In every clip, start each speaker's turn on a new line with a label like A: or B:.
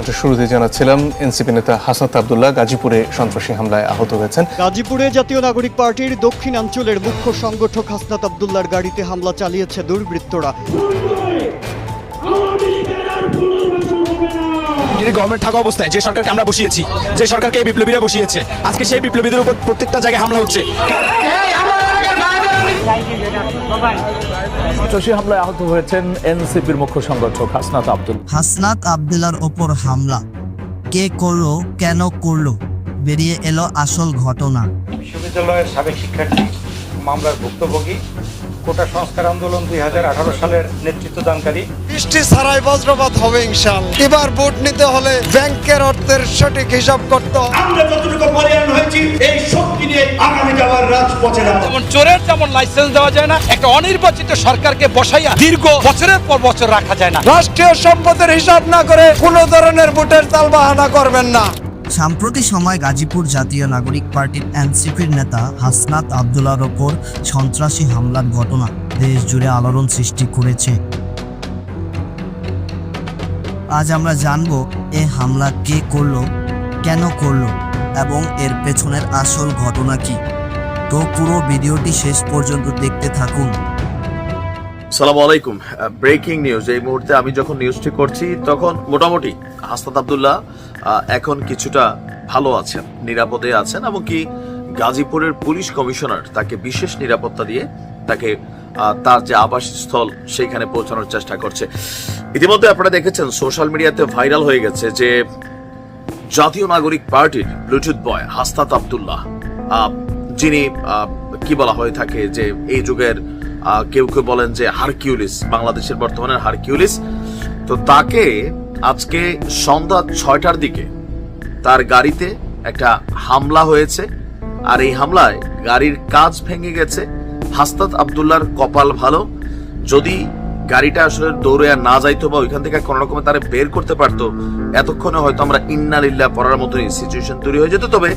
A: আমরা শুরুতে জানাচ্ছিলাম এনসিপি নেতা হাসনাত আবদুল্লাহ গাজীপুরে সন্ত্রাসী হামলায় আহত হয়েছেন।
B: গাজীপুরে জাতীয় নাগরিক পার্টির দক্ষিণাঞ্চলের মুখ্য সংগঠক হাসনাত আবদুল্লার গাড়িতে হামলা চালিয়েছে দুর্বৃত্তরা।
C: যদি গভর্নমেন্ট থাকা অবস্থায় যে সরকারকে আমরা বসিয়েছি যে সরকারকে এই বিপ্লবীরা বসিয়েছে আজকে সেই বিপ্লবীদের উপর প্রত্যেকটা জায়গায় হামলা হচ্ছে।
D: সন্ত্রাসী হামলায় আহত হয়েছেন এনসিপির মুখ্য সংগঠক হাসনাত আব্দুল।
E: হাসনাত আব্দুলার ওপর হামলা। কে করল কেন করল বেরিয়ে এলো আসল ঘটনা।
F: বিশ্ববিদ্যালয়ের সাবেক শিক্ষার্থী মামলার ভুক্তভোগী কোটা সংস্কার আন্দোলন দুই সালের নেতৃত্বদানকারী।
G: বৃষ্টি ছাড়াই বজ্রপাত হবে ইনশাল। এবার ভোট নিতে হলে ব্যাংকের অর্থের সঠিক হিসাব করতে
H: আমরা যতটুকু হয়েছি এই শক্তি নিয়ে আগামী যাওয়ার রাজপথে
I: যেমন চোরের যেমন লাইসেন্স দেওয়া যায় না। একটা অনির্বাচিত সরকারকে বসাইয়া দীর্ঘ বছরের পর বছর রাখা যায় না।
G: রাষ্ট্রীয় সম্পদের হিসাব না করে কোনো ধরনের ভোটের তাল বাহানা করবেন না।
E: সাম্প্রতিক সময় গাজীপুর জাতীয় নাগরিক পার্টির এনসিপির নেতা হাসনাত আবদুল্লার ওপর সন্ত্রাসী হামলার ঘটনা। দেশ জুড়ে আলোড়ন সৃষ্টি করেছে। আজ আমরা জানব, এ হামলা কে করল, কেন করল, এবং এর পেছনের আসল ঘটনা কি। তো পুরো ভিডিওটি শেষ পর্যন্ত দেখতে থাকুন।
J: সালাম আলাইকুম। ব্রেকিং নিউজ এই মুহূর্তে আমি যখন নিউজটি করছি, তখন মোটামুটি হাসনাত আবদুল্লাহ এখন কিছুটা ভালো আছেন, নিরাপদে আছেন এমনকি গাজীপুরের পুলিশ কমিশনার তাকে বিশেষ নিরাপত্তা দিয়ে তাকে তার যে আবাসস্থল সেইখানে পৌঁছানোর চেষ্টা করছে। ইতিমধ্যে আপনারা দেখেছেন সোশ্যাল মিডিয়াতে ভাইরাল হয়ে গেছে যে জাতীয় নাগরিক পার্টির ব্লুটুথ বয় হাসনাত আবদুল্লাহ যিনি কি বলা হয়ে থাকে যে এই যুগের কেউ কেউ বলেন যে হারকিউলিস, বাংলাদেশের বর্তমানের হারকিউলিস। তো তাকে আজকে সন্ধ্যা ছয়টার দিকে তার গাড়িতে একটা হামলা হয়েছে, আর এই হামলায় গাড়ির কাজ ভেঙে গেছে। হাসনাত আবদুল্লাহর কপাল ভালো। যদি গাড়িটা আসলে দৌড়ে আর না যাইতো বা ওইখান থেকে কোনো রকমে তারা বের করতে পারতো, এতক্ষণে হয়তো আমরা ইন্নালিল্লাহ পড়ার মতো সিচুয়েশন তৈরি হয়ে যেত। তবে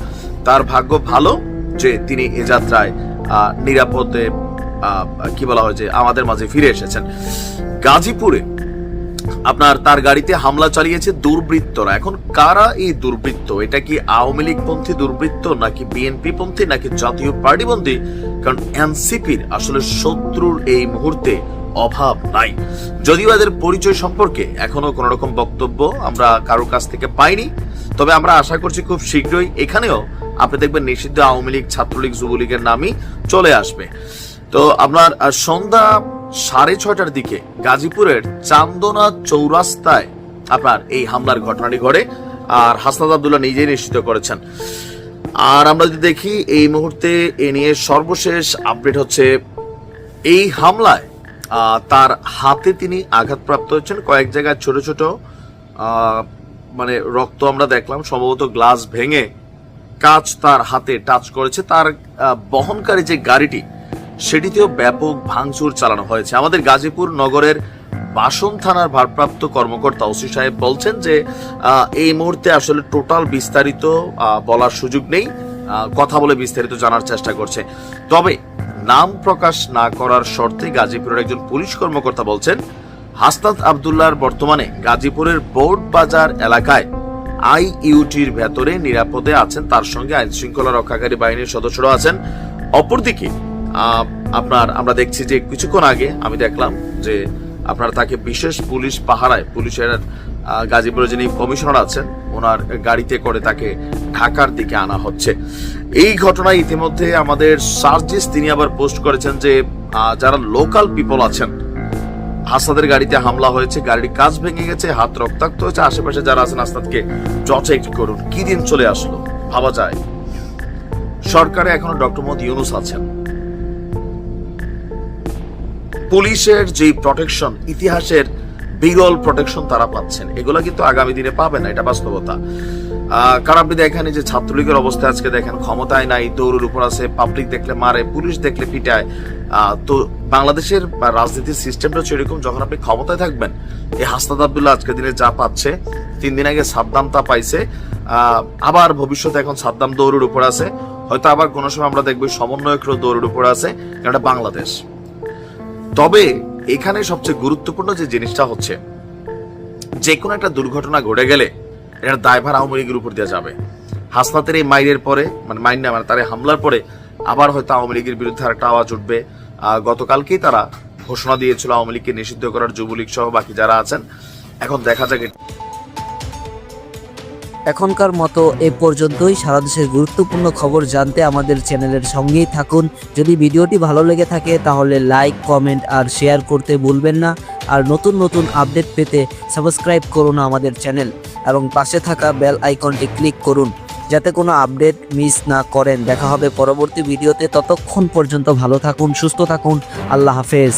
J: তার ভাগ্য ভালো যে তিনি এ যাত্রায় নিরাপদে কি বলা হয় যে আমাদের মাঝে ফিরে এসেছেন। গাজীপুরে আপনার তার গাড়িতে হামলা চালিয়েছে দুর্বৃত্তরা। এখন কারা এই দুর্বৃত্ত? এটা কি আওয়ামী লীগ পন্থী দুর্বৃত্ত, নাকি বিএনপি পন্থী নাকি জাতীয় পার্টি পন্থী কারণ এনসিপির আসলে শত্রুর এই মুহূর্তে অভাব নাই। যদিও এদের পরিচয় সম্পর্কে এখনও কোন রকম বক্তব্য আমরা কারোর কাছ থেকে পাইনি, তবে আমরা আশা করছি খুব শীঘ্রই এখানেও আপনি দেখবেন নিষিদ্ধ আওয়ামী লীগ, ছাত্রলীগ, যুবলীগের নামই চলে আসবে। তো আপনার সন্ধ্যা সাড়ে ছটার দিকে গাজীপুরের চান্দনা চৌরাস্তায় আপনার এই হামলার ঘটনাটি ঘটে, আর হাসনাদ আবদুল্লাহ নিজেই নিশ্চিত করেছেন। আর আমরা যদি দেখি, এই মুহূর্তে এ নিয়ে সর্বশেষ আপডেট হচ্ছে, এই হামলায় তার হাতে তিনি আঘাতপ্রাপ্ত হয়েছেন। কয়েক জায়গায় ছোট ছোট মানে রক্ত আমরা দেখলাম, সম্ভবত গ্লাস ভেঙে কাজ তার হাতে টাচ করেছে। তার বহনকারী যে গাড়িটি সেটিতেও ব্যাপক ভাঙচুর চালানো হয়েছে। আমাদের গাজীপুর নগরের বাসন থানার ভারপ্রাপ্ত কর্মকর্তা ওসি সাহেব বলছেন যে এই মুহূর্তে আসলে টোটাল বিস্তারিত বলার সুযোগ নেই। কথা বলে বিস্তারিত জানার চেষ্টা করছে। তবে নাম প্রকাশ না করার শর্তে গাজীপুরের একজন পুলিশ কর্মকর্তা বলছেন, হাসনাত আবদুল্লাহর বর্তমানে গাজীপুরের বোর্ড বাজার এলাকায় আইইউটির ভেতরে নিরাপদে আছেন। তার সঙ্গে আইন শৃঙ্খলা রক্ষাকারী বাহিনীর সদস্যরা আছেন। অপরদিকে আপনার আমরা দেখছি যে কিছুক্ষণ আগে আমি দেখলাম যে আপনার তাকে বিশেষ পুলিশ পাহারায় পুলিশের আহ, গাজীপুরে যিনি কমিশনার আছেন ওনার গাড়িতে করে তাকে ঢাকার দিকে আনা হচ্ছে। এই ঘটনায় ইতিমধ্যে আমাদের সার্জিস তিনি আবার পোস্ট করেছেন যে যারা লোকাল পিপল আছেন হাসাদের গাড়িতে হামলা হয়েছে গাড়ির কাজ ভেঙে গেছে হাত রক্তাক্ত হয়েছে আশেপাশে যারা আছেন আস্তাদকে প্রটেক্ট করুন। কি দিন চলে আসলো? ভাবা যায়। সরকারে এখনও ডক্টর মোহাম্মদ ইউনুস আছেন। পুলিশের যে প্রটেকশন ইতিহাসের বিরল প্রটেকশন তারা পাচ্ছেন, এগুলো কিন্তু আগামী দিনে পাবে না, এটা বাস্তবতা। কারণ আপনি দেখেন যে ছাত্রলীগের অবস্থা আজকে দেখেন, ক্ষমতায় নাই, দৌড়ের উপর আছে পাবলিক দেখলে মারে, পুলিশ দেখলে পিটায়। তো বাংলাদেশের রাজনীতির সিস্টেমটা এরকম, যখন আপনি ক্ষমতায় থাকবেন, এই হাসনাদ আবদুল্লাহ আজকের দিনে যা পাচ্ছে, তিন দিন আগে সাদ্দাম তা পাইছে। আবার ভবিষ্যতে এখন সাদ্দাম দৌড়ের উপর আছে, হয়তো আবার কোনো সময় আমরা দেখব সমন্বয়করা দৌড়ের উপর আছে এটা বাংলাদেশ। তবে এখানে সবচেয়ে গুরুত্বপূর্ণ যে জিনিসটা হচ্ছে যে কোনো একটা দুর্ঘটনা ঘটে গেলে এটার দায়ভার আওয়ামী লীগের উপর দেওয়া যাবে। হাসনাতের এই মাইনের পরে মানে মাইন না মানে তার হামলার পরে আবার হয়তো আওয়ামী লীগের বিরুদ্ধে একটা আওয়াজ উঠবে। গতকালকেই তারা ঘোষণা দিয়েছিল আওয়ামী লীগকে নিষিদ্ধ করার যুবলীগ সহ বাকি যারা আছেন। এখন দেখা যাক
E: এখনকার মতো এ পর্যন্তই। সারা দেশের গুরুত্বপূর্ণ খবর জানতে আমাদের চ্যানেলের সঙ্গেই থাকুন। যদি ভিডিওটি ভালো লেগে থাকে, তাহলে লাইক, কমেন্ট আর শেয়ার করতে ভুলবেন না। আর নতুন নতুন আপডেট পেতে সাবস্ক্রাইব করুন আমাদের চ্যানেল। এবং পাশে থাকা বেল আইকনটি ক্লিক করুন, যাতে কোনো আপডেট মিস না করেন। দেখা হবে পরবর্তী ভিডিওতে। ততক্ষণ পর্যন্ত ভালো থাকুন, সুস্থ থাকুন। আল্লাহ হাফেজ।